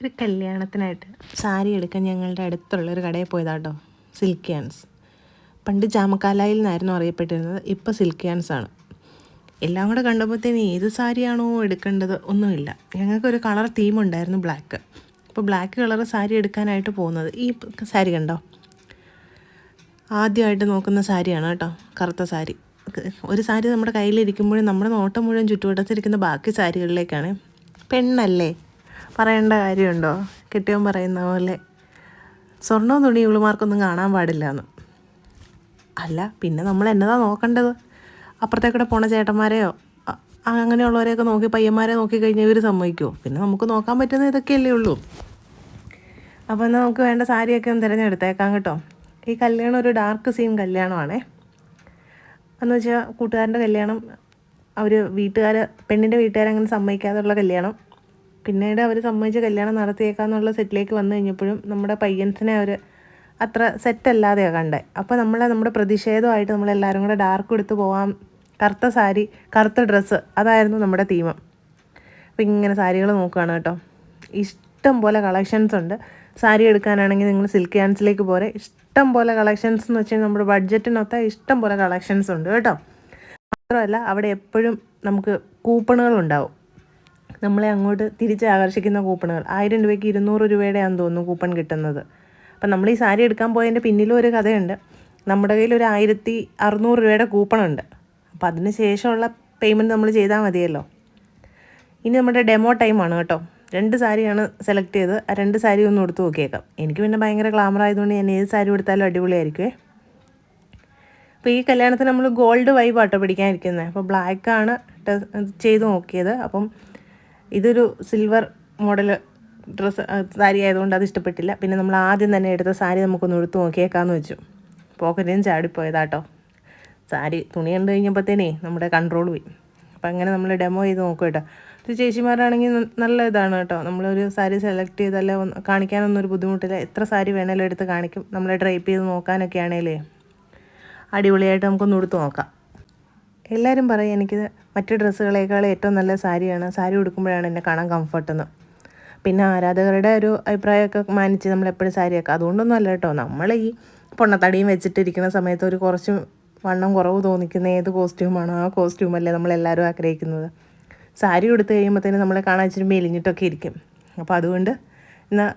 ഒരു കല്യാണത്തിനായിട്ട്. സാരി എടുക്കാൻ ഞങ്ങളുടെ അടുത്തുള്ള ഒരു കടയിൽ പോയതാട്ടോ സിൽക്ക് യാൻസ് പണ്ട് ജാമക്കാലായിൽ നിന്നായിരുന്നു അറിയപ്പെട്ടിരുന്നത് ഇപ്പോൾ സിൽക്ക് യാൻസ് ആണ്. എല്ലാം കൂടെ കണ്ടപ്പോഴത്തേന് ഏത് സാരിയാണോ എടുക്കേണ്ടത് ഒന്നുമില്ല. ഞങ്ങൾക്കൊരു കളർ തീം ഉണ്ടായിരുന്നു ബ്ലാക്ക് അപ്പോൾ ബ്ലാക്ക് കളർ സാരി എടുക്കാനായിട്ട് പോകുന്നത്. ഈ സാരി കണ്ടോ? ആദ്യമായിട്ട് നോക്കുന്ന സാരിയാണ് കേട്ടോ കറുത്ത സാരി. ഒരു സാരി നമ്മുടെ കയ്യിലിരിക്കുമ്പോഴും നമ്മുടെ നോട്ടം മുഴുവൻ ചുറ്റുവട്ടത്തിരിക്കുന്ന ബാക്കി സാരികളിലേക്കാണ്. പെണ്ണല്ലേ? പറയേണ്ട കാര്യമുണ്ടോ? കെട്ടിയോൻ പറയുന്ന പോലെ. സ്വർണവും തുണി ഇവളുമാർക്കൊന്നും കാണാൻ പാടില്ല എന്ന് അല്ല പിന്നെ നമ്മൾ എന്നതാ നോക്കേണ്ടത്? അപ്പുറത്തേക്കൂടെ പോണ ചേട്ടന്മാരെയോ? അങ്ങനെയുള്ളവരെയൊക്കെ നോക്കി പയ്യന്മാരെ നോക്കി കഴിഞ്ഞാൽ ഇവർ സമ്മതിക്കുമോ പിന്നെ നമുക്ക് നോക്കാൻ പറ്റുന്ന ഇതൊക്കെയല്ലേ ഉള്ളൂ. അപ്പോൾ എന്നാൽ നമുക്ക് വേണ്ട സാരിയൊക്കെ ഒന്ന് തിരഞ്ഞെടുത്തേക്കാം കേട്ടോ. ഈ കല്യാണം ഒരു ഡാർക്ക് സീൻ കല്യാണമാണേ. എന്ന് വെച്ചാൽ കൂട്ടുകാരന്റെ കല്യാണം അവർ വീട്ടുകാർ പെണ്ണിന്റെ വീട്ടുകാരങ്ങനെ സമ്മതിക്കാതുള്ള കല്യാണം. പിന്നീട് അവർ സമ്മതിച്ച് കല്യാണം നടത്തിയേക്കാന്നുള്ള സെറ്റിലേക്ക് വന്നു കഴിഞ്ഞപ്പോഴും നമ്മുടെ പയ്യൻസിനെ അവർ അത്ര സെറ്റല്ലാതെയാണ് കണ്ടത് അപ്പോൾ നമ്മളെ നമ്മുടെ പ്രതിഷേധമായിട്ട് നമ്മളെല്ലാവരും കൂടെ ഡാർക്ക് എടുത്ത് പോകാം കറുത്ത സാരി കറുത്ത ഡ്രസ്സ് അതായിരുന്നു നമ്മുടെ തീം അപ്പോൾ ഇങ്ങനെ സാരികൾ നോക്കുകയാണ് കേട്ടോ. ഇഷ്ടം പോലെ കളക്ഷൻസ് ഉണ്ട്. സാരി എടുക്കാനാണെങ്കിൽ നിങ്ങൾ സിൽക്ക് ഹാൻഡ്സിലേക്ക് പോരെ. ഇഷ്ടം പോലെ കളക്ഷൻസ് എന്ന് വെച്ചാൽ നമ്മുടെ ബഡ്ജറ്റിനൊത്ത ഇഷ്ടം പോലെ കളക്ഷൻസ് ഉണ്ട് കേട്ടോ. മാത്രമല്ല അവിടെ എപ്പോഴും നമുക്ക് കൂപ്പണുകൾ ഉണ്ടാവും. നമ്മളെ അങ്ങോട്ട് തിരിച്ച് ആകർഷിക്കുന്ന കൂപ്പണുകൾ. ആയിരം രൂപയ്ക്ക് ഇരുന്നൂറ് രൂപയുടെയാണെന്ന് തോന്നുന്നു കൂപ്പൺ കിട്ടുന്നത്. അപ്പം നമ്മൾ ഈ സാരി എടുക്കാൻ പോയതിന്റെ പിന്നിലും ഒരു കഥയുണ്ട്. നമ്മുടെ കയ്യിൽ ഒരു ആയിരത്തി അറുന്നൂറ് രൂപയുടെ കൂപ്പണുണ്ട്. അപ്പോൾ അതിന് ശേഷമുള്ള പേയ്മെന്റ് നമ്മൾ ചെയ്താൽ മതിയല്ലോ. ഇനി നമ്മുടെ ഡെമോ ടൈമാണ് കേട്ടോ. രണ്ട് സാരിയാണ് സെലക്ട് ചെയ്ത്. ആ രണ്ട് സാരി ഒന്ന് എടുത്ത് നോക്കിയേക്കാം. എനിക്ക് പിന്നെ ഭയങ്കര ഗ്ലാമർ ആയതുകൊണ്ട് ഞാൻ ഏത് സാരി എടുത്താലും അടിപൊളിയായിരിക്കുമേ അപ്പോൾ ഈ കല്യാണത്തിന് നമ്മൾ ഗോൾഡ് വൈബ് ആട്ടോ പിടിക്കാനിരിക്കുന്നത്. അപ്പോൾ ബ്ലാക്കാണ് ചെയ്ത് നോക്കിയത്. അപ്പം ഇതൊരു സിൽവർ മോഡൽ ഡ്രസ്സ് സാരി ആയതുകൊണ്ട് അത് ഇഷ്ടപ്പെട്ടില്ല. പിന്നെ നമ്മൾ ആദ്യം തന്നെ എടുത്ത സാരി നമുക്കൊന്ന് എടുത്തു നോക്കിയേക്കാന്ന് വെച്ചു. പോക്കറ്റിനും ചാടിപ്പോയതാട്ടോ. സാരി തുണി കണ്ടു കഴിഞ്ഞപ്പോഴത്തേനേ നമ്മുടെ കൺട്രോൾ പോയി. അപ്പം അങ്ങനെ നമ്മൾ ഡെമോ ചെയ്ത് നോക്കും കേട്ടോ. ചേച്ചിമാരാണെങ്കിൽ നല്ല ഇതാണ് കേട്ടോ. നമ്മളൊരു സാരി സെലക്ട് ചെയ്താലേ ഒന്ന് കാണിക്കാനൊന്നും ഒരു ബുദ്ധിമുട്ടില്ല. എത്ര സാരി വേണേലും എടുത്ത് കാണിക്കും. നമ്മളെ ഡ്രൈപ്പ് ചെയ്ത് നോക്കാനൊക്കെ ആണേലേ. അടിപൊളിയായിട്ട് നമുക്കൊന്ന് എടുത്ത് നോക്കാം. എല്ലാവരും പറയും എനിക്ക് മറ്റ് ഡ്രസ്സുകളേക്കാൾ ഏറ്റവും നല്ല സാരിയാണ്. സാരി ഉടുക്കുമ്പോഴാണ് എന്നെ കാണാൻ കംഫർട്ടെന്ന്. പിന്നെ ആരാധകരുടെ ഒരു അഭിപ്രായമൊക്കെ മാനിച്ച് നമ്മൾ എപ്പോഴും സാരിയൊക്കെ. അതുകൊണ്ടൊന്നും അല്ല കേട്ടോ. നമ്മൾ ഈ പൊണ്ണത്തടിയും വെച്ചിട്ടിരിക്കുന്ന സമയത്ത് ഒരു കുറച്ച് വണ്ണം കുറവ് തോന്നിക്കുന്ന ഏത് കോസ്റ്റ്യൂമാണോ ആ കോസ്റ്റ്യൂമല്ലേ നമ്മളെല്ലാവരും ആഗ്രഹിക്കുന്നത്. സാരി ഉടുത്ത് കഴിയുമ്പോഴത്തേനും നമ്മളെ കാണാൻ മെലിഞ്ഞിട്ടൊക്കെ ഇരിക്കും. അപ്പോൾ അതുകൊണ്ട് എന്നാൽ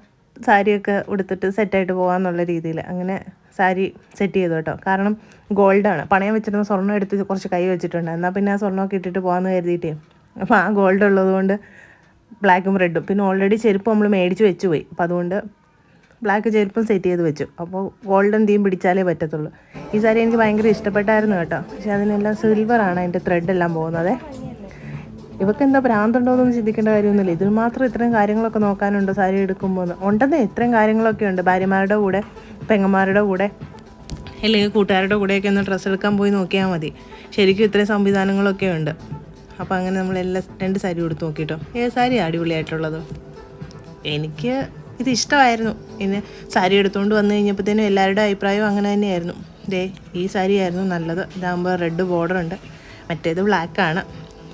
സാരിയൊക്കെ ഉടുത്തിട്ട് സെറ്റായിട്ട് പോകാമെന്നുള്ള രീതിയിൽ അങ്ങനെ സാരി സെറ്റ് ചെയ്തു കേട്ടോ. കാരണം ഗോൾഡാണ് പണയം വെച്ചിരുന്ന സ്വർണം എടുത്ത് കുറച്ച് കൈ വെച്ചിട്ടുണ്ട്. എന്നാൽ പിന്നെ ആ സ്വർണമൊക്കെ ഇട്ടിട്ട് പോകാമെന്ന് കരുതിയിട്ടേ. അപ്പോൾ ആ ഗോൾഡ് ഉള്ളതുകൊണ്ട് ബ്ലാക്കും റെഡും പിന്നെ ഓൾറെഡി ചെരുപ്പ് നമ്മൾ മേടിച്ച് വെച്ചു പോയി. അപ്പോൾ അതുകൊണ്ട് ബ്ലാക്ക് ചെരുപ്പും സെറ്റ് ചെയ്ത് വെച്ചു. അപ്പോൾ ഗോൾഡൻ തീം പിടിച്ചാലേ പറ്റത്തുള്ളൂ. ഈ സാരി എനിക്ക് ഭയങ്കര ഇഷ്ടപ്പെട്ടായിരുന്നു കേട്ടോ. പക്ഷേ അതിനെല്ലാം സിൽവറാണ് അതിന്റെ ത്രെഡ് എല്ലാം പോകുന്നത്. ഇവക്ക് എന്താ ഭ്രാന്തുണ്ടോയെന്നൊന്നും ചിന്തിക്കേണ്ട കാര്യമൊന്നുമില്ല. ഇതിൽ മാത്രം ഇത്രയും കാര്യങ്ങളൊക്കെ നോക്കാനുണ്ട് സാരി എടുക്കുമ്പോൾ ഉണ്ടെന്ന് ഇത്രയും കാര്യങ്ങളൊക്കെ ഉണ്ട്. ഭാര്യമാരുടെ കൂടെ പെങ്ങന്മാരുടെ കൂടെ അല്ലെങ്കിൽ കൂട്ടുകാരുടെ കൂടെയൊക്കെ ഒന്ന് ഡ്രസ്സ് എടുക്കാൻ പോയി നോക്കിയാൽ മതി. ശരിക്കും ഇത്രയും സംവിധാനങ്ങളൊക്കെ ഉണ്ട്. അപ്പോൾ അങ്ങനെ നമ്മൾ എല്ലാ രണ്ട് സാരി കൊടുത്ത് നോക്കിയിട്ടോ ഏ സാരി അടിപൊളിയായിട്ടുള്ളത്. എനിക്ക് ഇത് ഇഷ്ടമായിരുന്നു. പിന്നെ സാരി എടുത്തുകൊണ്ട് വന്നു കഴിഞ്ഞപ്പോഴത്തേനും എല്ലാവരുടെ അഭിപ്രായവും അങ്ങനെ തന്നെയായിരുന്നു. ദേ ഈ സാരി ആയിരുന്നു നല്ലത്. ഇതാകുമ്പോൾ റെഡ് ബോർഡർ ഉണ്ട്. മറ്റേത് ബ്ലാക്കാണ്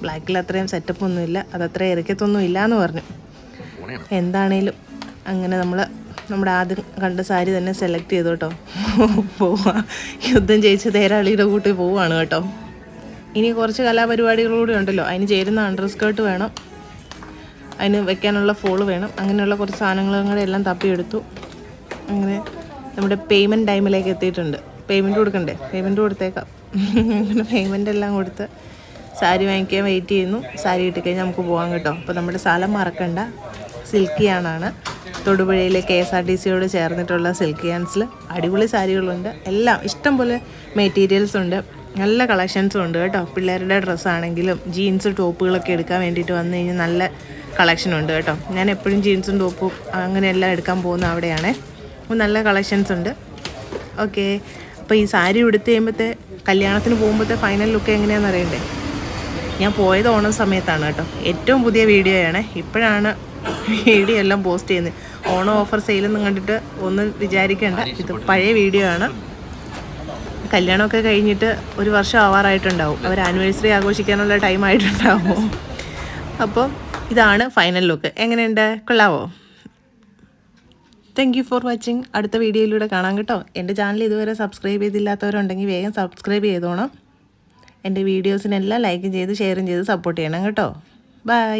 ബ്ലാക്കിൽ അത്രയും സെറ്റപ്പ് ഒന്നുമില്ല അത് അത്ര ഇറക്കത്തൊന്നും ഇല്ല എന്ന് പറഞ്ഞു. എന്താണേലും അങ്ങനെ നമ്മൾ നമ്മുടെ ആദ്യം കണ്ട സാരി തന്നെ സെലക്ട് ചെയ്തു കേട്ടോ. പോവാ. യുദ്ധം ജയിച്ച് തേരാളിയുടെ കൂട്ടി പോവാണ് കേട്ടോ. ഇനി കുറച്ച് കലാപരിപാടികൾ കൂടി ഉണ്ടല്ലോ. അതിന് ചേരുന്ന അണ്ടർ സ്കേർട്ട് വേണം. അതിന് വെക്കാനുള്ള ഫോൾ വേണം. അങ്ങനെയുള്ള കുറച്ച് സാധനങ്ങളും കൂടെ എല്ലാം തപ്പിയെടുത്തു അങ്ങനെ നമ്മുടെ പേയ്മെന്റ് ടൈമിലേക്ക് എത്തിയിട്ടുണ്ട്. പേയ്മെന്റ് കൊടുക്കണ്ടേ? പേയ്മെന്റ് കൊടുത്തേക്കാം. അങ്ങനെ പേയ്മെന്റ് എല്ലാം കൊടുത്ത് സാരി വാങ്ങിക്കാൻ വെയിറ്റ് ചെയ്യുന്നു. സാരി കിട്ടിക്കഴിഞ്ഞാൽ നമുക്ക് പോകാം കേട്ടോ. അപ്പോൾ നമ്മുടെ സ്ഥലം മറക്കണ്ട. സിൽക്കിയാണാണ് തൊടുപുഴയിലെ കെ എസ് ആർ ടി സിയോട് ചേർന്നിട്ടുള്ള സിൽക്കി ഹാൻസിൽ അടിപൊളി സാരികളുണ്ട്. എല്ലാം ഇഷ്ടം പോലെ മെറ്റീരിയൽസ് ഉണ്ട്. നല്ല കളക്ഷൻസും ഉണ്ട് കേട്ടോ. പിള്ളേരുടെ ഡ്രസ്സാണെങ്കിലും ജീൻസ് ടോപ്പുകളൊക്കെ എടുക്കാൻ വേണ്ടിയിട്ട് വന്നു കഴിഞ്ഞാൽ നല്ല കളക്ഷൻ ഉണ്ട് കേട്ടോ. ഞാൻ എപ്പോഴും ജീൻസും ടോപ്പും അങ്ങനെയെല്ലാം എടുക്കാൻ പോകുന്ന അവിടെയാണ്. അപ്പോൾ നല്ല കളക്ഷൻസ് ഉണ്ട്. ഓക്കെ അപ്പോൾ ഈ സാരി ഉടുത്ത് കഴിയുമ്പോഴത്തെ കല്യാണത്തിന് പോകുമ്പോഴത്തെ ഫൈനൽ ലുക്ക് എങ്ങനെയാണെന്ന് അറിയണ്ടേ? ഞാൻ പോയത് ഓണം സമയത്താണ് കേട്ടോ. ഏറ്റവും പുതിയ വീഡിയോയാണ്. ഇപ്പോഴാണ് വീഡിയോ എല്ലാം പോസ്റ്റ് ചെയ്യുന്നത്. ഓണം ഓഫർ സെയിലെന്ന് കണ്ടിട്ട് ഒന്നും വിചാരിക്കേണ്ട. ഇത് പഴയ വീഡിയോ ആണ് കല്യാണമൊക്കെ കഴിഞ്ഞിട്ട് ഒരു വർഷം ആവാറായിട്ടുണ്ടാവും. അവർ ആനിവേഴ്സറി ആഘോഷിക്കാനുള്ള ടൈം ആയിട്ടുണ്ടാവും. അപ്പോൾ ഇതാണ് ഫൈനൽ ലുക്ക് എങ്ങനെയുണ്ട്? കൊള്ളാവോ? താങ്ക് യു ഫോർ വാച്ചിങ് അടുത്ത വീഡിയോയിലൂടെ കാണാം കേട്ടോ. എന്റെ ചാനൽ ഇതുവരെ സബ്സ്ക്രൈബ് ചെയ്തില്ലാത്തവരുണ്ടെങ്കിൽ വേഗം സബ്സ്ക്രൈബ് ചെയ്തോണം. എന്റെ വീഡിയോസിനെല്ലാം ലൈക്കും ചെയ്ത് ഷെയറും ചെയ്ത് സപ്പോർട്ട് ചെയ്യണം കേട്ടോ. ബൈ.